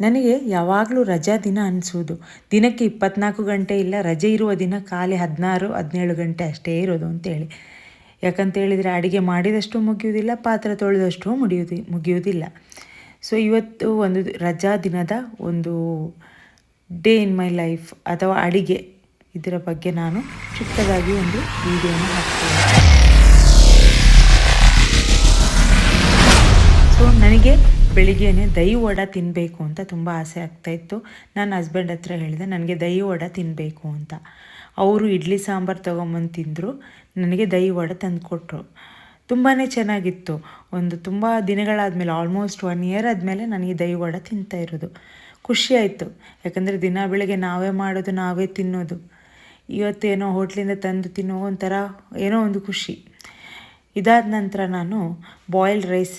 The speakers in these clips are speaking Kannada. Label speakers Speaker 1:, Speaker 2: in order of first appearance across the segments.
Speaker 1: ನನಗೆ ಯಾವಾಗಲೂ ರಜಾ ದಿನ ಅನಿಸೋದು ದಿನಕ್ಕೆ ಇಪ್ಪತ್ನಾಲ್ಕು ಗಂಟೆ ಇಲ್ಲ, ರಜೆ ಇರುವ ದಿನ ಖಾಲಿ ಹದಿನಾರು, ಹದಿನೇಳು ಗಂಟೆ ಅಷ್ಟೇ ಇರೋದು ಅಂತೇಳಿ. ಯಾಕಂತೇಳಿದರೆ ಅಡುಗೆ ಮಾಡಿದಷ್ಟು ಮುಗಿಯುವುದಿಲ್ಲ, ಪಾತ್ರೆ ತೊಳೆದಷ್ಟು ಮುಡಿಯುವುದು ಮುಗಿಯೋದಿಲ್ಲ ಸೊ ಇವತ್ತು ಒಂದು ರಜಾ ದಿನದ ಒಂದು ಡೇ ಇನ್ ಮೈ ಲೈಫ್ ಅಥವಾ ಅಡಿಗೆ ಇದರ ಬಗ್ಗೆ ನಾನು ಚಿಕ್ಕದಾಗಿ ಒಂದು ವಿಡಿಯೋನ ಹಾಕ್ತೇನೆ. ಸೊ ನನಗೆ ಬೆಳಿಗ್ಗೆನೆ ದಹಿ ವಡ ತಿನ್ನಬೇಕು ಅಂತ ತುಂಬ ಆಸೆ ಆಗ್ತಾಯಿತ್ತು ನನ್ನ ಹಸ್ಬೆಂಡ್ ಹತ್ರ ಹೇಳಿದೆ, ನನಗೆ ದಹಿ ವಡ ತಿನ್ನಬೇಕು ಅಂತ. ಅವರು ಇಡ್ಲಿ ಸಾಂಬಾರು ತೊಗೊಂಬಂದು ತಿಂದರು, ನನಗೆ ದಹಿ ವಡ ತಂದು ಕೊಟ್ಟರು ತುಂಬಾ ಚೆನ್ನಾಗಿತ್ತು. ಒಂದು ತುಂಬ ದಿನಗಳಾದಮೇಲೆ ಆಲ್ಮೋಸ್ಟ್ ಒನ್ ಇಯರ್ ಆದಮೇಲೆ ನನಗೆ ದಹಿ ವಡ ತಿಂತಾ ಇರೋದು. ಖುಷಿಯಾಯಿತು ಯಾಕಂದರೆ ದಿನ ಬೆಳಗ್ಗೆ ನಾವೇ ಮಾಡೋದು, ನಾವೇ ತಿನ್ನೋದು. ಇವತ್ತೇನೋ ಹೋಟ್ಲಿಂದ ತಂದು ತಿನ್ನೋ ಒಂಥರ ಏನೋ ಒಂದು ಖುಷಿ. ಇದಾದ ನಂತರ ನಾನು ಬಾಯ್ಲ್ಡ್ ರೈಸ್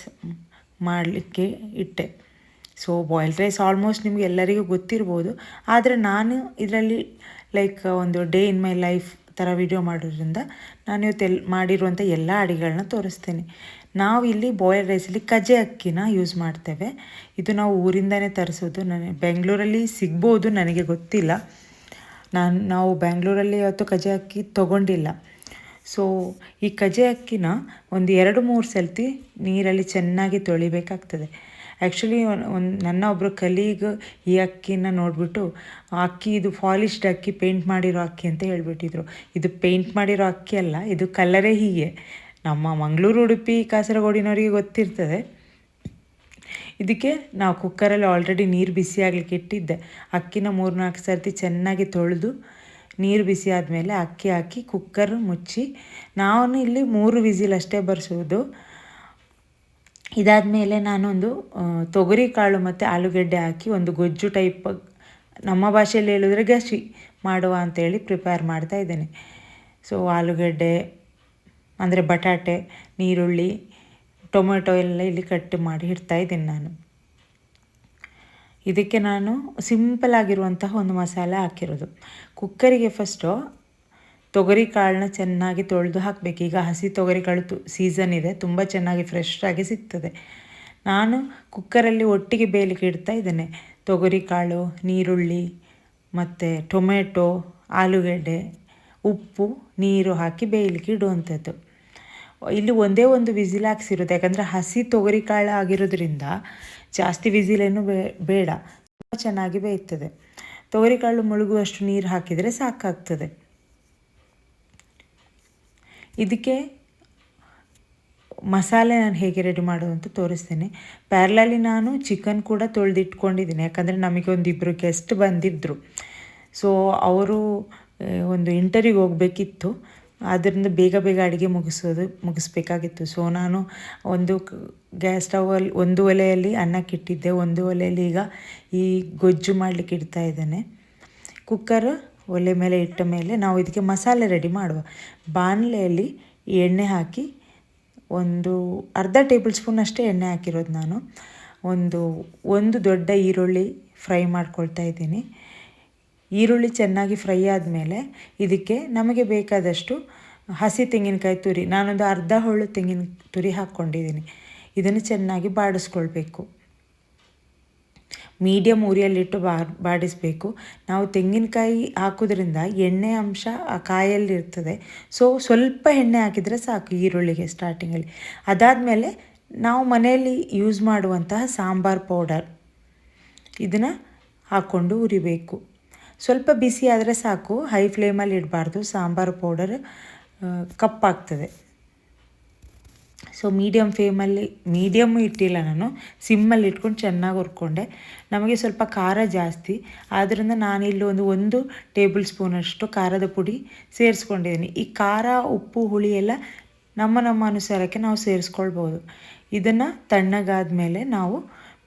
Speaker 1: ಮಾಡಲಿಕ್ಕೆ ಇಟ್ಟೆ. ಸೊ ಬಾಯ್ಲ್ಡ್ ರೈಸ್ ಆಲ್ಮೋಸ್ಟ್ ನಿಮಗೆ ಎಲ್ಲರಿಗೂ ಗೊತ್ತಿರ್ಬೋದು. ಆದರೆ ನಾನು ಇದರಲ್ಲಿ ಲೈಕ್ ಒಂದು ಡೇ ಇನ್ ಮೈ ಲೈಫ್ ಥರ ವಿಡಿಯೋ ಮಾಡೋದ್ರಿಂದ ನಾನು ಇವತ್ತು ಎಲ್ ಮಾಡಿರುವಂಥ ಎಲ್ಲ ಅಡಿಗೆಗಳನ್ನ ತೋರಿಸ್ತೇನೆ. ನಾವು ಇಲ್ಲಿ ಬಾಯ್ಲ್ ರೈಸಲ್ಲಿ ಕಜ್ಜೆ ಅಕ್ಕಿನ ಯೂಸ್ ಮಾಡ್ತೇವೆ. ಇದು ನಾವು ಊರಿಂದನೇ ತರಿಸೋದು. ನನಗೆ ಬೆಂಗಳೂರಲ್ಲಿ ಸಿಗ್ಬೋದು ನನಗೆ ಗೊತ್ತಿಲ್ಲ. ನಾನು, ನಾವು ಬೆಂಗಳೂರಲ್ಲಿ ಇವತ್ತು ಕಜ್ಜೆ ಅಕ್ಕಿ ತೊಗೊಂಡಿಲ್ಲ. ಸೊ ಈ ಕಜೆ ಅಕ್ಕಿನ ಒಂದು ಎರಡು ಮೂರು ಸಲ್ತಿ ನೀರಲ್ಲಿ ಚೆನ್ನಾಗಿ ತೊಳಿಬೇಕಾಗ್ತದೆ. ಆ್ಯಕ್ಚುಲಿ ಒಂದು, ನನ್ನ ಒಬ್ಬರು ಕಲೀಗ್ ಈ ಅಕ್ಕಿನ ನೋಡಿಬಿಟ್ಟು, ಅಕ್ಕಿ ಇದು ಫಾಲಿಶ್ಡ್ ಅಕ್ಕಿ ಪೇಂಟ್ ಮಾಡಿರೋ ಅಕ್ಕಿ ಅಂತ ಹೇಳಿಬಿಟ್ಟಿದ್ರು. ಇದು ಪೇಂಟ್ ಮಾಡಿರೋ ಅಕ್ಕಿ ಅಲ್ಲ, ಇದು ಕಲರೇ ಹೀಗೆ. ನಮ್ಮ ಮಂಗಳೂರು ಉಡುಪಿ, ಕಾಸರಗೋಡಿನವರಿಗೆ ಗೊತ್ತಿರ್ತದೆ. ಇದಕ್ಕೆ ನಾವು ಕುಕ್ಕರಲ್ಲಿ ಆಲ್ರೆಡಿ ನೀರು ಬಿಸಿ ಆಗಲಿಕ್ಕೆ ಇಟ್ಟಿದ್ದೆ. ಅಕ್ಕಿನ ಮೂರು ನಾಲ್ಕು ಸರ್ತಿ ಚೆನ್ನಾಗಿ ತೊಳೆದು ನೀರು ಬಿಸಿ ಆದಮೇಲೆ ಅಕ್ಕಿ ಹಾಕಿ ಕುಕ್ಕರ್ ಮುಚ್ಚಿ ನಾನು ಇಲ್ಲಿ ಮೂರು ವಿಸಿಲ್ ಅಷ್ಟೇ ಬರ್ಸೋದು. ಇದಾದಮೇಲೆ ನಾನೊಂದು ತೊಗರಿ ಕಾಳು ಮತ್ತು ಆಲೂಗಡ್ಡೆ ಹಾಕಿ ಒಂದು ಗೊಜ್ಜು ಟೈಪ್ ನಮ್ಮ ಭಾಷೆಯಲ್ಲಿ ಹೇಳಿದ್ರೆ ಗಸಿ ಮಾಡುವ ಅಂತೇಳಿ ಪ್ರಿಪೇರ್ ಮಾಡ್ತಾ ಇದ್ದೇನೆ. ಸೊ ಆಲೂಗಡ್ಡೆ, ಅಂದರೆ ಬಟಾಟೆ, ನೀರುಳ್ಳಿ, ಟೊಮೆಟೊ ಎಲ್ಲ ಇಲ್ಲಿ ಕಟ್ ಮಾಡಿ ಇಡ್ತಾ ಇದ್ದೀನಿ ನಾನು. ಇದಕ್ಕೆ ನಾನು ಸಿಂಪಲ್ ಆಗಿರುವಂತಹ ಒಂದು ಮಸಾಲೆ ಹಾಕಿರೋದು. ಕುಕ್ಕರಿಗೆ ಫಸ್ಟು ತೊಗರಿ ಕಾಳನ್ನ ಚೆನ್ನಾಗಿ ತೊಳೆದು ಹಾಕಬೇಕು. ಈಗ ಹಸಿ ತೊಗರಿ ಕಾಳು ತು ಸೀಸನ್ ಇದೆ. ತುಂಬ ಚೆನ್ನಾಗಿ ಫ್ರೆಶ್ ಆಗಿ ಸಿಗ್ತದೆ. ನಾನು ಕುಕ್ಕರಲ್ಲಿ ಒಟ್ಟಿಗೆ ಬೇಯಲಿಕ್ಕೆ ಇಡ್ತಾ ಇದ್ದೇನೆ. ತೊಗರಿ ಕಾಳು, ನೀರುಳ್ಳಿ ಮತ್ತು ಟೊಮೆಟೊ, ಆಲೂಗಡ್ಡೆ, ಉಪ್ಪು, ನೀರು ಹಾಕಿ ಬೇಯಲಿಕ್ಕೆ ಇಡುವಂಥದ್ದು ಇಲ್ಲಿ ಒಂದೇ ಒಂದು ವಿಸಿಲ್ ಹಾಕ್ಸಿರೋದು. ಯಾಕಂದರೆ ಹಸಿ ತೊಗರಿ ಕಾಳು ಆಗಿರೋದ್ರಿಂದ ಜಾಸ್ತಿ ವಿಸಿಲೇನು ಬೇಡ. ತುಂಬ ಚೆನ್ನಾಗಿ ಬೇಯುತ್ತದೆ ತೊಗರಿಕಾಳು ಮುಳುಗುವಷ್ಟು ನೀರು ಹಾಕಿದರೆ ಸಾಕಾಗ್ತದೆ. ಇದಕ್ಕೆ ಮಸಾಲೆ ನಾನು ಹೇಗೆ ರೆಡಿ ಮಾಡೋದು ಅಂತ ತೋರಿಸ್ತೇನೆ. ಪ್ಯಾರ್ಲಲ್ಲಿ ನಾನು ಚಿಕನ್ ಕೂಡ ತೊಳೆದಿಟ್ಕೊಂಡಿದ್ದೀನಿ. ಯಾಕಂದರೆ ನಮಗೆ ಒಂದಿಬ್ಬರು ಗೆಸ್ಟ್ ಬಂದಿದ್ದರು ಸೊ ಅವರು ಒಂದು ಇಂಟರ್ವ್ಯೂಗೆ ಹೋಗಬೇಕಿತ್ತು. ಆದ್ದರಿಂದ ಬೇಗ ಬೇಗ ಅಡುಗೆ ಮುಗಿಸೋದು, ಮುಗಿಸ್ಬೇಕಾಗಿತ್ತು. ಸೊ ನಾನು ಒಂದು ಗ್ಯಾಸ್ ಸ್ಟವಲ್ಲಿ ಒಂದು ಒಲೆಯಲ್ಲಿ ಅನ್ನಕ್ಕಿಟ್ಟಿದ್ದೆ ಒಂದು ಒಲೆಯಲ್ಲಿ ಈಗ ಈ ಗೊಜ್ಜು ಮಾಡಲಿಕ್ಕೆ ಇಡ್ತಾ ಇದ್ದೇನೆ. ಕುಕ್ಕರ್ ಒಲೆ ಮೇಲೆ ಇಟ್ಟ ಮೇಲೆ ನಾವು ಇದಕ್ಕೆ ಮಸಾಲೆ ರೆಡಿ ಮಾಡುವ. ಬಾಣಲೆಯಲ್ಲಿ ಎಣ್ಣೆ ಹಾಕಿ ಒಂದು ಅರ್ಧ ಟೇಬಲ್ ಸ್ಪೂನ್ ಅಷ್ಟೇ ಎಣ್ಣೆ ಹಾಕಿರೋದು ನಾನು. ಒಂದು ಒಂದು ದೊಡ್ಡ ಈರುಳ್ಳಿ ಫ್ರೈ ಮಾಡ್ಕೊಳ್ತಾ ಇದ್ದೀನಿ. ಈರುಳ್ಳಿ ಚೆನ್ನಾಗಿ ಫ್ರೈ ಆದಮೇಲೆ ಇದಕ್ಕೆ ನಮಗೆ ಬೇಕಾದಷ್ಟು ಹಸಿ ತೆಂಗಿನಕಾಯಿ ತುರಿ, ನಾನೊಂದು ಅರ್ಧ ಹೊಳ್ಳು ತೆಂಗಿನ ತುರಿ ಹಾಕ್ಕೊಂಡಿದ್ದೀನಿ. ಇದನ್ನು ಚೆನ್ನಾಗಿ ಬಾಡಿಸ್ಕೊಳ್ಬೇಕು. ಮೀಡಿಯಮ್ ಉರಿಯಲ್ಲಿಟ್ಟು ಬಾ, ಬಾಡಿಸಬೇಕು. ನಾವು ತೆಂಗಿನಕಾಯಿ ಹಾಕೋದ್ರಿಂದ ಎಣ್ಣೆ ಅಂಶ ಆ ಕಾಯಲ್ಲಿರ್ತದೆ. ಸೊ ಸ್ವಲ್ಪ ಎಣ್ಣೆ ಹಾಕಿದರೆ ಸಾಕು ಈರುಳ್ಳಿಗೆ ಸ್ಟಾರ್ಟಿಂಗಲ್ಲಿ ಅದಾದಮೇಲೆ ನಾವು ಮನೆಯಲ್ಲಿ ಯೂಸ್ ಮಾಡುವಂತಹ ಸಾಂಬಾರ್ ಪೌಡರ್. ಇದನ್ನು ಹಾಕ್ಕೊಂಡು ಉರಿಬೇಕು. ಸ್ವಲ್ಪ ಬಿಸಿ ಆದರೆ ಸಾಕು. ಹೈ ಫ್ಲೇಮಲ್ಲಿ ಇಡಬಾರ್ದು. ಸಾಂಬಾರು ಪೌಡರ್ ಕಪ್ಪಾಗ್ತದೆ ಸೊ ಮೀಡಿಯಮ್ ಫ್ಲೇಮಲ್ಲಿ ಮೀಡಿಯಮ್ಮು ಇಟ್ಟಿಲ್ಲ ನಾನು. ಸಿಮ್ಮಲ್ಲಿ ಇಟ್ಕೊಂಡು ಚೆನ್ನಾಗಿ ಹುರ್ಕೊಂಡೆ. ನಮಗೆ ಸ್ವಲ್ಪ ಖಾರ ಜಾಸ್ತಿ. ಆದ್ದರಿಂದ ನಾನಿಲ್ಲಿ ಒಂದು ಒಂದು ಟೇಬಲ್ ಸ್ಪೂನಷ್ಟು ಖಾರದ ಪುಡಿ ಸೇರಿಸ್ಕೊಂಡಿದ್ದೀನಿ. ಈ ಖಾರ, ಉಪ್ಪು, ಹುಳಿ ಎಲ್ಲ ನಮ್ಮ ನಮ್ಮ ಅನುಸಾರಕ್ಕೆ ನಾವು ಸೇರಿಸ್ಕೊಳ್ಬೋದು. ಇದನ್ನು ತಣ್ಣಗಾದ ಮೇಲೆ ನಾವು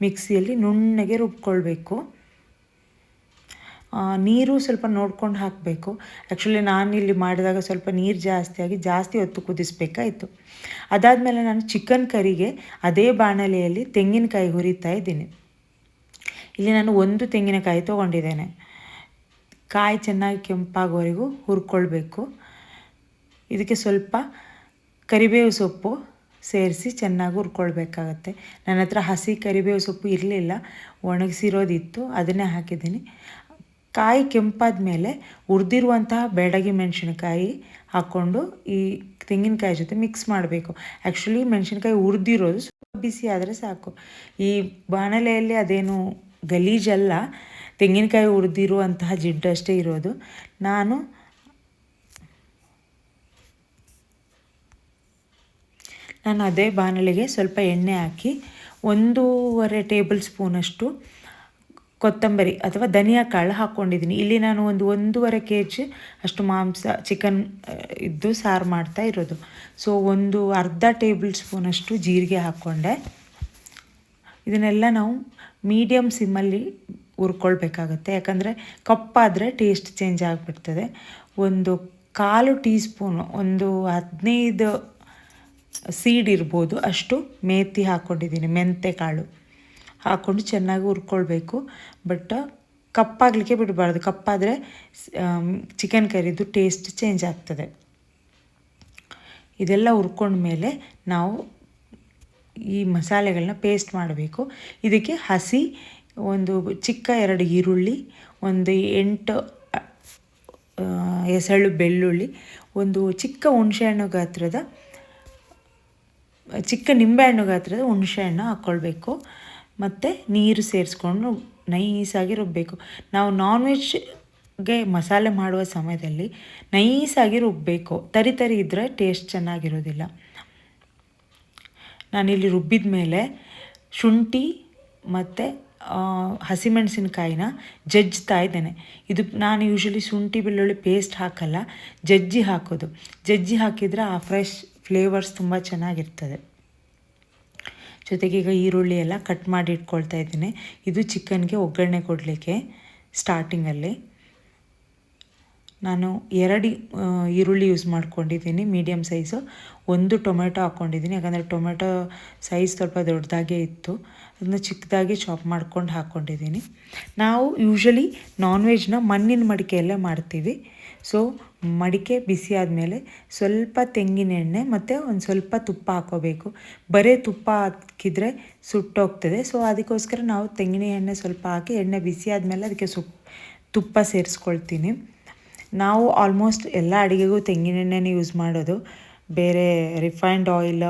Speaker 1: ಮಿಕ್ಸಿಯಲ್ಲಿ ನುಣ್ಣಗೆ ರುಬ್ಕೊಳ್ಬೇಕು. ನೀರು ಸ್ವಲ್ಪ ನೋಡ್ಕೊಂಡು ಹಾಕಬೇಕು. ಆ್ಯಕ್ಚುಲಿ ನಾನು ಇಲ್ಲಿ ಮಾಡಿದಾಗ ಸ್ವಲ್ಪ ನೀರು ಜಾಸ್ತಿಯಾಗಿ ಜಾಸ್ತಿ ಹೊತ್ತು ಕುದಿಸ್ಬೇಕಾಯಿತು. ಅದಾದಮೇಲೆ ನಾನು ಚಿಕನ್ ಕರಿಗೆ ಅದೇ ಬಾಣಲೆಯಲ್ಲಿ ತೆಂಗಿನಕಾಯಿ ಹುರಿತಾ ಇದ್ದೀನಿ. ಇಲ್ಲಿ ನಾನು ಒಂದು ತೆಂಗಿನಕಾಯಿ ತೊಗೊಂಡಿದ್ದೇನೆ. ಕಾಯಿ ಚೆನ್ನಾಗಿ ಕೆಂಪಾಗೋವರೆಗೂ ಹುರ್ಕೊಳ್ಬೇಕು. ಇದಕ್ಕೆ ಸ್ವಲ್ಪ ಕರಿಬೇವು ಸೊಪ್ಪು ಸೇರಿಸಿ ಚೆನ್ನಾಗಿ ಹುರ್ಕೊಳ್ಬೇಕಾಗತ್ತೆ. ನನ್ನ ಹತ್ರ ಹಸಿ ಕರಿಬೇವು ಸೊಪ್ಪು ಇರಲಿಲ್ಲ. ಒಣಗಿಸಿರೋದಿತ್ತು. ಅದನ್ನೇ ಹಾಕಿದ್ದೀನಿ. ಕಾಯಿ ಕೆಂಪಾದ ಮೇಲೆ ಹುರಿದಿರುವಂತಹ ಬೆಡಗಿ ಮೆಣಸಿನ್ಕಾಯಿ ಹಾಕ್ಕೊಂಡು ಈ ತೆಂಗಿನಕಾಯಿ ಜೊತೆ ಮಿಕ್ಸ್ ಮಾಡಬೇಕು. ಆ್ಯಕ್ಚುಲಿ ಮೆಣಸಿನ್ಕಾಯಿ ಹುರಿದಿರೋದು ಸ್ವಲ್ಪ ಬಿಸಿ ಆದರೆ ಸಾಕು. ಈ ಬಾಣಲೆಯಲ್ಲಿ ಅದೇನು ಗಲೀಜಲ್ಲ, ತೆಂಗಿನಕಾಯಿ ಹುರಿದಿರುವಂತಹ ಜಿಡ್ಡಷ್ಟೇ ಇರೋದು. ನಾನು ನಾನು ಅದೇ ಬಾಣಲೆಗೆ ಸ್ವಲ್ಪ ಎಣ್ಣೆ ಹಾಕಿ ಒಂದೂವರೆ ಟೇಬಲ್ ಸ್ಪೂನಷ್ಟು ಕೊತ್ತಂಬರಿ ಅಥವಾ ಧನಿಯಾ ಕಾಳು ಹಾಕ್ಕೊಂಡಿದ್ದೀನಿ ಇಲ್ಲಿ ನಾನು ಒಂದು ಒಂದೂವರೆ ಕೆ ಜಿ ಅಷ್ಟು ಮಾಂಸ ಚಿಕನ್ ಇದ್ದು ಸಾರು ಮಾಡ್ತಾ ಇರೋದು. ಸೊ ಒಂದು ಅರ್ಧ ಟೇಬಲ್ ಸ್ಪೂನಷ್ಟು ಜೀರಿಗೆ ಹಾಕ್ಕೊಂಡೆ ಇದನ್ನೆಲ್ಲ ನಾವು ಮೀಡಿಯಮ್ ಸಿಮ್ಮಲ್ಲಿ ಹುರ್ಕೊಳ್ಬೇಕಾಗತ್ತೆ. ಯಾಕಂದರೆ ಕಪ್ಪಾದರೆ ಟೇಸ್ಟ್ ಚೇಂಜ್ ಆಗಿಬಿಡ್ತದೆ. ಒಂದು ಕಾಲು ಟೀ ಸ್ಪೂನು ಒಂದು ಹದಿನೈದು ಸೀಡ್ ಇರ್ಬೋದು ಅಷ್ಟು ಮೇಥಿ ಹಾಕ್ಕೊಂಡಿದ್ದೀನಿ ಮೆಂತೆ ಕಾಳು ಹಾಕ್ಕೊಂಡು ಚೆನ್ನಾಗಿ ಹುರ್ಕೊಳ್ಬೇಕು. ಬಟ್ ಕಪ್ಪಾಗಲಿಕ್ಕೆ ಬಿಡಬಾರ್ದು. ಕಪ್ಪಾದರೆ ಚಿಕನ್ ಕರಿದು ಟೇಸ್ಟ್ ಚೇಂಜ್ ಆಗ್ತದೆ. ಇದೆಲ್ಲ ಹುರ್ಕೊಂಡ್ಮೇಲೆ ನಾವು ಈ ಮಸಾಲೆಗಳನ್ನ ಪೇಸ್ಟ್ ಮಾಡಬೇಕು. ಇದಕ್ಕೆ ಹಸಿ ಒಂದು ಚಿಕ್ಕ ಎರಡು ಈರುಳ್ಳಿ, ಒಂದು ಎಂಟು ಎಸಳು ಬೆಳ್ಳುಳ್ಳಿ, ಒಂದು ಚಿಕ್ಕ ಹುಣಸೆಹಣ್ಣು ಗಾತ್ರದ, ಚಿಕ್ಕ ನಿಂಬೆಹಣ್ಣು ಗಾತ್ರದ ಹುಣಸೆಹಣ್ಣು ಹಾಕ್ಕೊಳ್ಬೇಕು ಮತ್ತು ನೀರು ಸೇರಿಸ್ಕೊಂಡು ನೈಸಾಗಿ ರುಬ್ಬಬೇಕು ನಾವು ನಾನ್ ವೆಜ್ಗೆ ಮಸಾಲೆ ಮಾಡುವ ಸಮಯದಲ್ಲಿ ನೈಸಾಗಿ ರುಬ್ಬಬೇಕು ತರಿ ತರಿ ಇದ್ದರೆ ಟೇಸ್ಟ್ ಚೆನ್ನಾಗಿರೋದಿಲ್ಲ. ನಾನಿಲ್ಲಿ ರುಬ್ಬಿದ ಮೇಲೆ ಶುಂಠಿ ಮತ್ತು ಹಸಿಮೆಣಸಿನಕಾಯಿನ ಜಜ್ಜ್ತಾ ಇದ್ದೇನೆ. ಇದು ನಾನು ಯೂಶ್ವಲಿ ಶುಂಠಿ, ಬೆಳ್ಳುಳ್ಳಿ ಪೇಸ್ಟ್ ಹಾಕಲ್ಲ, ಜಜ್ಜಿ ಹಾಕೋದು. ಜಜ್ಜಿ ಹಾಕಿದರೆ ಆ ಫ್ರೆಶ್ ಫ್ಲೇವರ್ಸ್ ತುಂಬ ಚೆನ್ನಾಗಿರ್ತದೆ. ಜೊತೆಗೆ ಈಗ ಈರುಳ್ಳಿ ಎಲ್ಲ ಕಟ್ ಮಾಡಿ ಇಟ್ಕೊಳ್ತಾ ಇದ್ದೀನಿ. ಇದು ಚಿಕನ್ಗೆ ಒಗ್ಗರಣೆ ಕೊಡಲಿಕ್ಕೆ ಸ್ಟಾರ್ಟಿಂಗಲ್ಲಿ ನಾನು ಎರಡು ಈರುಳ್ಳಿ ಯೂಸ್ ಮಾಡ್ಕೊಂಡಿದ್ದೀನಿ ಮೀಡಿಯಮ್ ಸೈಜು ಒಂದು ಟೊಮೆಟೊ ಹಾಕ್ಕೊಂಡಿದ್ದೀನಿ ಯಾಕಂದರೆ ಟೊಮೆಟೊ ಸೈಜ್ ಸ್ವಲ್ಪ ದೊಡ್ಡದಾಗೇ ಇತ್ತು. ಅದನ್ನ ಚಿಕ್ಕದಾಗಿ ಚಾಪ್ ಮಾಡ್ಕೊಂಡು ಹಾಕ್ಕೊಂಡಿದ್ದೀನಿ ನಾವು ಯೂಶ್ವಲಿ ನಾನ್ ವೆಜ್ನ ಮಣ್ಣಿನ ಮಡಿಕೆಯಲ್ಲೇ ಮಾಡ್ತೀವಿ. ಸೊ ಮಡಿಕೆ ಬಿಸಿ ಆದಮೇಲೆ ಸ್ವಲ್ಪ ತೆಂಗಿನ ಎಣ್ಣೆ ಮತ್ತು ಒಂದು ಸ್ವಲ್ಪ ತುಪ್ಪ ಹಾಕೋಬೇಕು. ಬರೀ ತುಪ್ಪ ಹಾಕಿದರೆ ಸುಟ್ಟೋಗ್ತದೆ. ಸೊ ಅದಕ್ಕೋಸ್ಕರ ನಾವು ತೆಂಗಿನ ಎಣ್ಣೆ ಸ್ವಲ್ಪ ಹಾಕಿ ಎಣ್ಣೆ ಬಿಸಿ ಆದಮೇಲೆ ಅದಕ್ಕೆ ಸು, ತುಪ್ಪ ಸೇರಿಸ್ಕೊಳ್ತೀನಿ. ನಾವು ಆಲ್ಮೋಸ್ಟ್ ಎಲ್ಲ ಅಡುಗೆಗೂ ತೆಂಗಿನ ಎಣ್ಣೆನೇ ಯೂಸ್ ಮಾಡೋದು. ಬೇರೆ ರಿಫೈನ್ಡ್ ಆಯಿಲ್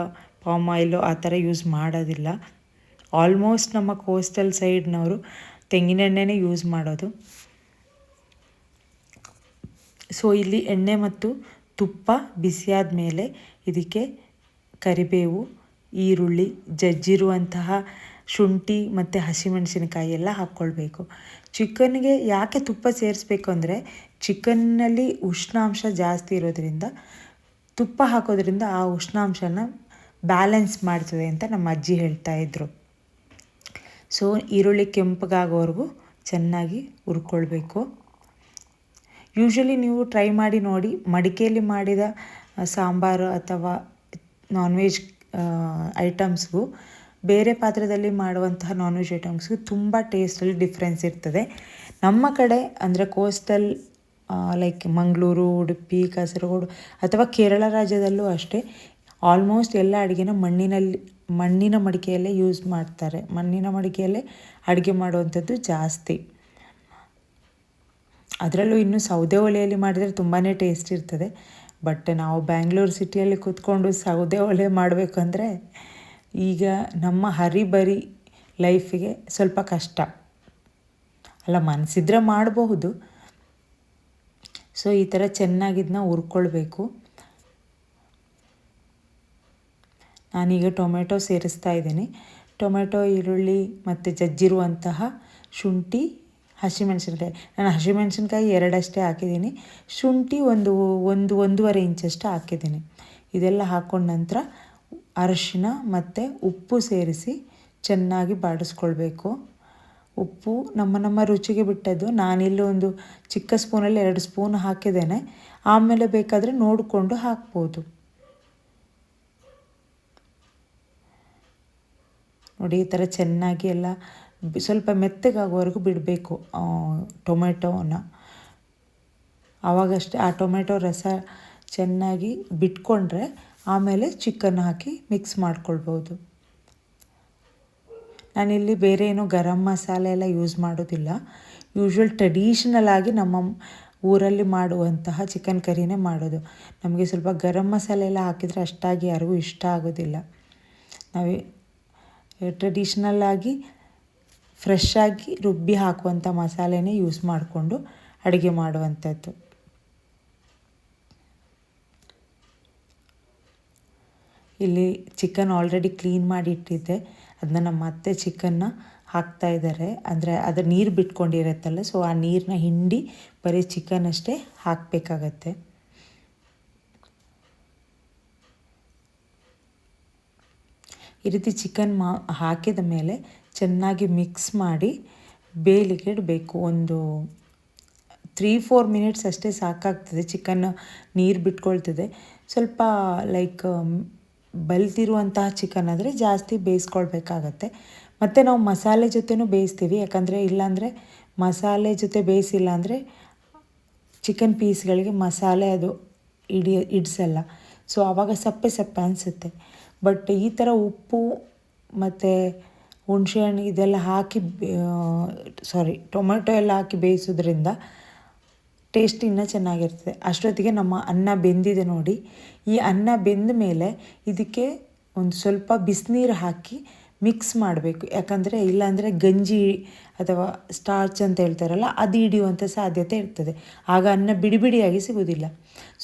Speaker 1: ಪಾಮ್ ಆಯಿಲು ಆ ಥರ ಯೂಸ್ ಮಾಡೋದಿಲ್ಲ. ಆಲ್ಮೋಸ್ಟ್ ನಮ್ಮ ಕೋಸ್ಟಲ್ ಸೈಡ್ನವರು ತೆಂಗಿನ ಎಣ್ಣೆನೇ ಯೂಸ್ ಮಾಡೋದು. ಸೊ ಇಲ್ಲಿ ಎಣ್ಣೆ ಮತ್ತು ತುಪ್ಪ ಬಿಸಿಯಾದ ಮೇಲೆ ಇದಕ್ಕೆ ಕರಿಬೇವು, ಈರುಳ್ಳಿ, ಜಜ್ಜಿರುವಂತಹ ಶುಂಠಿ ಮತ್ತು ಹಸಿಮೆಣಸಿನಕಾಯಿ ಎಲ್ಲ ಹಾಕ್ಕೊಳ್ಬೇಕು. ಚಿಕನ್ಗೆ ಯಾಕೆ ತುಪ್ಪ ಸೇರಿಸ್ಬೇಕು ಅಂದರೆ ಚಿಕನ್ನಲ್ಲಿ ಉಷ್ಣಾಂಶ ಜಾಸ್ತಿ ಇರೋದ್ರಿಂದ ತುಪ್ಪ ಹಾಕೋದ್ರಿಂದ ಆ ಉಷ್ಣಾಂಶನ ಬ್ಯಾಲೆನ್ಸ್ ಮಾಡ್ತದೆ ಅಂತ ನಮ್ಮ ಅಜ್ಜಿ ಹೇಳ್ತಾ ಇದ್ರು. ಸೊ ಈರುಳ್ಳಿ ಕೆಂಪಗಾಗೋವರೆಗೂ ಚೆನ್ನಾಗಿ ಹುರ್ಕೊಳ್ಬೇಕು. ಯೂಶ್ವಲಿ ನೀವು ಟ್ರೈ ಮಾಡಿ ನೋಡಿ, ಮಡಿಕೆಯಲ್ಲಿ ಮಾಡಿದ ಸಾಂಬಾರು ಅಥವಾ ನಾನ್ ವೆಜ್ ಐಟಮ್ಸ್ಗೂ ಬೇರೆ ಪಾತ್ರದಲ್ಲಿ ಮಾಡುವಂತಹ ನಾನ್ ವೆಜ್ ಐಟಮ್ಸ್ಗೂ ತುಂಬ ಟೇಸ್ಟಲ್ಲಿ ಡಿಫ್ರೆನ್ಸ್ ಇರ್ತದೆ. ನಮ್ಮ ಕಡೆ ಅಂದರೆ ಕೋಸ್ಟಲ್ ಲೈಕ್ ಮಂಗಳೂರು ಉಡುಪಿ ಕಾಸರಗೋಡು ಅಥವಾ ಕೇರಳ ರಾಜ್ಯದಲ್ಲೂ ಅಷ್ಟೇ ಆಲ್ಮೋಸ್ಟ್ ಎಲ್ಲ ಅಡುಗೆನ ಮಣ್ಣಿನಲ್ಲಿ, ಮಣ್ಣಿನ ಮಡಿಕೆಯಲ್ಲೇ ಯೂಸ್ ಮಾಡ್ತಾರೆ. ಮಣ್ಣಿನ ಮಡಿಕೆಯಲ್ಲೇ ಅಡುಗೆ ಮಾಡುವಂಥದ್ದು ಜಾಸ್ತಿ. ಅದರಲ್ಲೂ ಇನ್ನು ಸೌದೆ ಒಲೆಯಲ್ಲಿ ಮಾಡಿದರೆ ತುಂಬಾ ಟೇಸ್ಟ್ ಇರ್ತದೆ. ಬಟ್ ನಾವು ಬ್ಯಾಂಗ್ಳೂರು ಸಿಟಿಯಲ್ಲಿ ಕೂತ್ಕೊಂಡು ಸೌದೆ ಒಲೆ ಮಾಡಬೇಕಂದ್ರೆ ಈಗ ನಮ್ಮ ಹರಿಬರಿ ಲೈಫಿಗೆ ಸ್ವಲ್ಪ ಕಷ್ಟ. ಅಲ್ಲ ಮನಸ್ಸಿದ್ರೆ ಮಾಡಬಹುದು. ಸೊ ಈ ಥರ ಚೆನ್ನಾಗಿದ್ದನ್ನ ಹುರ್ಕೊಳ್ಬೇಕು. ನಾನೀಗ ಟೊಮೆಟೊ ಸೇರಿಸ್ತಾ ಇದ್ದೀನಿ. ಟೊಮೆಟೊ, ಈರುಳ್ಳಿ ಮತ್ತು ಜಜ್ಜಿರುವಂತಹ ಶುಂಠಿ ಹಸಿಮೆಣಸಿನ್ಕಾಯಿ ನಾನು ಹಸಿಮೆಣಸಿನ್ಕಾಯಿ ಎರಡಷ್ಟೇ ಹಾಕಿದ್ದೀನಿ. ಶುಂಠಿ ಒಂದು ಒಂದು, ಒಂದೂವರೆ ಇಂಚಷ್ಟು ಹಾಕಿದ್ದೀನಿ. ಇದೆಲ್ಲ ಹಾಕ್ಕೊಂಡ ನಂತರ ಅರಶಿನ ಮತ್ತು ಉಪ್ಪು ಸೇರಿಸಿ ಚೆನ್ನಾಗಿ ಬಾಡಿಸ್ಕೊಳ್ಬೇಕು. ಉಪ್ಪು ನಮ್ಮ ನಮ್ಮ ರುಚಿಗೆ ಬಿಟ್ಟದ್ದು. ನಾನಿಲ್ಲಿ ಒಂದು ಚಿಕ್ಕ ಸ್ಪೂನಲ್ಲಿ ಎರಡು ಸ್ಪೂನ್ ಹಾಕಿದ್ದೇನೆ. ಆಮೇಲೆ ಬೇಕಾದರೆ ನೋಡಿಕೊಂಡು ಹಾಕ್ಬೋದು. ನೋಡಿ, ಈ ಥರ ಚೆನ್ನಾಗಿ ಎಲ್ಲ ಸ್ವಲ್ಪ ಮೆತ್ತಗಾಗೋವರೆಗೂ ಬಿಡಬೇಕು ಟೊಮೆಟೊನ. ಆವಾಗಷ್ಟೇ ಆ ಟೊಮೆಟೊ ರಸ ಚೆನ್ನಾಗಿ ಬಿಟ್ಕೊಂಡ್ರೆ ಆಮೇಲೆ ಚಿಕನ್ ಹಾಕಿ ಮಿಕ್ಸ್ ಮಾಡ್ಕೊಳ್ಬೋದು. ನಾನಿಲ್ಲಿ ಬೇರೆ ಏನು ಗರಂ ಮಸಾಲೆ ಎಲ್ಲ ಯೂಸ್ ಮಾಡೋದಿಲ್ಲ. ಯೂಶ್ವಲ್ ಟ್ರೆಡಿಷನಲ್ ಆಗಿ ನಮ್ಮ ಊರಲ್ಲಿ ಮಾಡುವಂತಹ ಚಿಕನ್ ಕರಿನೇ ಮಾಡೋದು. ನಮಗೆ ಸ್ವಲ್ಪ ಗರಂ ಮಸಾಲೆ ಎಲ್ಲ ಹಾಕಿದರೆ ಅಷ್ಟಾಗಿ ಯಾರಿಗೂ ಇಷ್ಟ ಆಗೋದಿಲ್ಲ. ನಾವೇ, ಟ್ರೆಡಿಷ್ನಲ್ ಆಗಿ ಫ್ರೆಶ್ ಆಗಿ ರುಬ್ಬಿ ಹಾಕುವಂಥ ಮಸಾಲೆನೇ ಯೂಸ್ ಮಾಡಿಕೊಂಡು ಅಡುಗೆ ಮಾಡುವಂಥದ್ದು ಇಲ್ಲಿ ಚಿಕನ್ ಆಲ್ರೆಡಿ ಕ್ಲೀನ್ ಮಾಡಿ ಇಟ್ಟಿದ್ದೆ ಅದನ್ನ ನಮ್ಮ ಅತ್ತೆ ಚಿಕನ್ನ ಹಾಕ್ತಾ ಇದ್ದಾರೆ ಅಂದರೆ ಅದು ನೀರು ಬಿಟ್ಕೊಂಡಿರತ್ತಲ್ಲ ಸೊ ಆ ನೀರನ್ನ ಹಿಂಡಿ ಬರೀ ಚಿಕನ್ ಅಷ್ಟೇ ಹಾಕಬೇಕಾಗತ್ತೆ. ಈ ರೀತಿ ಚಿಕನ್ ಮಾ ಹಾಕಿದ ಮೇಲೆ ಚೆನ್ನಾಗಿ ಮಿಕ್ಸ್ ಮಾಡಿ ಬೇಲಿಗೆ ಇಡಬೇಕು. ಒಂದು ತ್ರೀ ಫೋರ್ ಮಿನಿಟ್ಸ್ ಅಷ್ಟೇ ಸಾಕಾಗ್ತದೆ. ಚಿಕನ್ ನೀರು ಬಿಟ್ಕೊಳ್ತದೆ. ಸ್ವಲ್ಪ ಲೈಕ್ ಬಲ್ತಿರುವಂತಹ ಚಿಕನ್ ಆದರೆ ಜಾಸ್ತಿ ಬೇಯಿಸ್ಕೊಳ್ಬೇಕಾಗತ್ತೆ. ಮತ್ತು ನಾವು ಮಸಾಲೆ ಜೊತೆನೂ ಬೇಯಿಸ್ತೀವಿ. ಯಾಕಂದರೆ ಇಲ್ಲಾಂದರೆ ಮಸಾಲೆ ಜೊತೆ ಬೇಯಿಸಿಲ್ಲ ಅಂದರೆ ಚಿಕನ್ ಪೀಸ್ಗಳಿಗೆ ಮಸಾಲೆ ಅದು ಇಡಿ, ಇಡ್ಸಲ್ಲ. ಸೊ ಆವಾಗ ಸಪ್ಪೆ ಸಪ್ಪೆ ಅನಿಸುತ್ತೆ. ಬಟ್ ಈ ಥರ ಉಪ್ಪು ಮತ್ತು ಹುಣಸೆಹಣ್ಣು ಇದೆಲ್ಲ ಹಾಕಿ ಸಾರಿ ಟೊಮೆಟೊ ಎಲ್ಲ ಹಾಕಿ ಬೇಯಿಸೋದ್ರಿಂದ ಟೇಸ್ಟ್ ಇನ್ನೂ ಚೆನ್ನಾಗಿರ್ತದೆ. ಅಷ್ಟೊತ್ತಿಗೆ ನಮ್ಮ ಅನ್ನ ಬೆಂದಿದೆ ನೋಡಿ. ಈ ಅನ್ನ ಬೆಂದ ಮೇಲೆ ಇದಕ್ಕೆ ಒಂದು ಸ್ವಲ್ಪ ಬಿಸಿನೀರು ಹಾಕಿ ಮಿಕ್ಸ್ ಮಾಡಬೇಕು. ಯಾಕಂದರೆ ಇಲ್ಲಾಂದರೆ ಗಂಜಿ ಅಥವಾ ಸ್ಟಾರ್ಚ್ ಅಂತ ಹೇಳ್ತಾರಲ್ಲ, ಅದು ಹಿಡಿಯುವಂಥ ಸಾಧ್ಯತೆ ಇರ್ತದೆ. ಆಗ ಅನ್ನ ಬಿಡಿ ಬಿಡಿಯಾಗಿ ಸಿಗೋದಿಲ್ಲ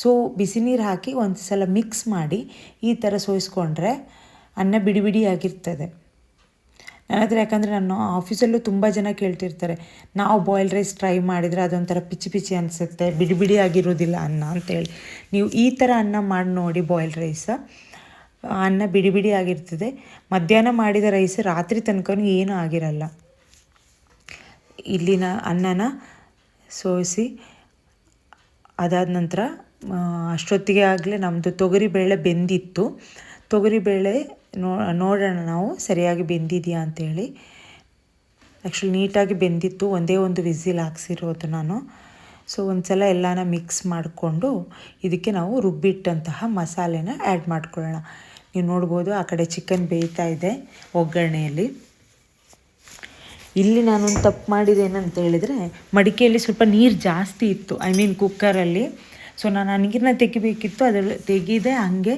Speaker 1: ಸೊ ಬಿಸಿ ನೀರು ಹಾಕಿ ಒಂದು ಸಲ ಮಿಕ್ಸ್ ಮಾಡಿ ಈ ಥರ ಸೋಯಿಸ್ಕೊಂಡ್ರೆ ಅನ್ನ ಬಿಡಿ ಬಿಡಿಯಾಗಿರ್ತದೆ ಹತ್ರ ಯಾಕಂದರೆ ನಾನು ಆಫೀಸಲ್ಲೂ ತುಂಬ ಜನ ಕೇಳ್ತಿರ್ತಾರೆ, ನಾವು ಬಾಯ್ಲ್ ರೈಸ್ ಟ್ರೈ ಮಾಡಿದರೆ ಅದೊಂಥರ ಪಿಚಿ ಪಿಚಿ ಅನಿಸುತ್ತೆ, ಬಿಡಿ ಬಿಡಿ ಆಗಿರೋದಿಲ್ಲ ಅನ್ನ ಅಂತೇಳಿ ನೀವು ಈ ಥರ ಅನ್ನ ಮಾಡಿ ನೋಡಿ ಬಾಯ್ಲ್ ರೈಸ ಅನ್ನ ಬಿಡಿ ಬಿಡಿ ಆಗಿರ್ತದೆ. ಮಧ್ಯಾಹ್ನ ಮಾಡಿದ ರೈಸ್ ರಾತ್ರಿ ತನಕ ಏನೂ ಆಗಿರಲ್ಲ. ಇಲ್ಲಿನ ಅನ್ನನ ಸೋಸಿ, ಅದಾದ ನಂತರ ಅಷ್ಟೊತ್ತಿಗೆ ಆಗಲೇ ನಮ್ಮದು ತೊಗರಿಬೇಳೆ ಬೆಂದಿತ್ತು. ತೊಗರಿಬೇಳೆ ನೋ, ನೋಡೋಣ ನಾವು, ಸರಿಯಾಗಿ ಬೆಂದಿದೆಯಾ ಅಂತೇಳಿ. ಆ್ಯಕ್ಚುಲಿ ನೀಟಾಗಿ ಬೆಂದಿತ್ತು, ಒಂದೇ ಒಂದು ವಿಸಿಲ್ ಹಾಕ್ಸಿರೋದು ನಾನು. ಸೊ ಒಂದು ಸಲ ಎಲ್ಲನ ಮಿಕ್ಸ್ ಮಾಡಿಕೊಂಡು ಇದಕ್ಕೆ ನಾವು ರುಬ್ಬಿಟ್ಟಂತಹ ಮಸಾಲೆನ ಆ್ಯಡ್ ಮಾಡ್ಕೊಳ್ಳೋಣ. ನೀವು ನೋಡ್ಬೋದು ಆ ಕಡೆ ಚಿಕನ್ ಬೇಯ್ತಾ ಇದೆ ಒಗ್ಗರಣೆಯಲ್ಲಿ. ಇಲ್ಲಿ ನಾನೊಂದು ತಪ್ಪು ಮಾಡಿದೆ ಏನಂತ ಹೇಳಿದರೆ, ಮಡಿಕೆಯಲ್ಲಿ ಸ್ವಲ್ಪ ನೀರು ಜಾಸ್ತಿ ಇತ್ತು ಐ ಮೀನ್ ಕುಕ್ಕರಲ್ಲಿ ಸೊ ನಾನು ಆ ನೀರನ್ನ ತೆಗಿಬೇಕಿತ್ತು, ಅದರಲ್ಲಿ ತೆಗೆದೆ ಹಾಗೆ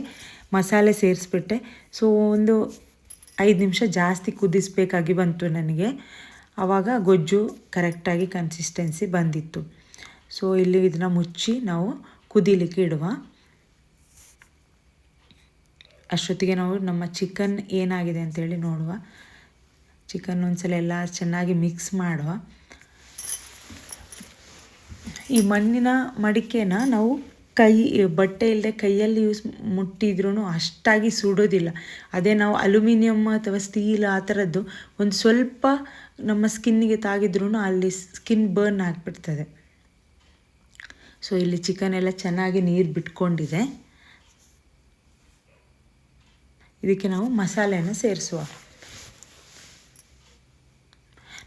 Speaker 1: ಮಸಾಲೆ ಸೇರಿಸ್ಬಿಟ್ಟೆ. ಸೊ ಒಂದು ಐದು ನಿಮಿಷ ಜಾಸ್ತಿ ಕುದಿಸ್ಬೇಕಾಗಿ ಬಂತು ನನಗೆ. ಆವಾಗ ಗೊಜ್ಜು ಕರೆಕ್ಟಾಗಿ ಕನ್ಸಿಸ್ಟೆನ್ಸಿ ಬಂದಿತ್ತು. ಸೊ ಇಲ್ಲಿ ಇದನ್ನ ಮುಚ್ಚಿ ನಾವು ಕುದಿಲಿಕ್ಕೆ ಇಡುವ. ಅಷ್ಟೊತ್ತಿಗೆ ನಾವು ನಮ್ಮ ಚಿಕನ್ ಏನಾಗಿದೆ ಅಂತೇಳಿ ನೋಡುವ. ಚಿಕನ್ ಒಂದ್ಸಲ ಎಲ್ಲ ಚೆನ್ನಾಗಿ ಮಿಕ್ಸ್ ಮಾಡುವ. ಈ ಮಣ್ಣಿನ ಮಡಿಕೆನ ನಾವು ಕೈ, ಬಟ್ಟೆ ಇಲ್ಲದೆ ಕೈಯಲ್ಲಿ ಯೂಸ್ ಮುಟ್ಟಿದ್ರೂ ಅಷ್ಟಾಗಿ ಸುಡೋದಿಲ್ಲ. ಅದೇ ನಾವು ಅಲ್ಯೂಮಿನಿಯಮ್ ಅಥವಾ ಸ್ಟೀಲ್ ಆ ಥರದ್ದು ಒಂದು ಸ್ವಲ್ಪ ನಮ್ಮ ಸ್ಕಿನ್ನಿಗೆ ತಾಗಿದ್ರೂ ಅಲ್ಲಿ ಸ್ಕಿನ್ ಬರ್ನ್ ಆಗಿಬಿಡ್ತದೆ. ಸೊ ಇಲ್ಲಿ ಚಿಕನ್ ಎಲ್ಲ ಚೆನ್ನಾಗಿ ನೀರು ಬಿಟ್ಕೊಂಡಿದೆ. ಇದಕ್ಕೆ ನಾವು ಮಸಾಲೆಯನ್ನು ಸೇರಿಸುವ.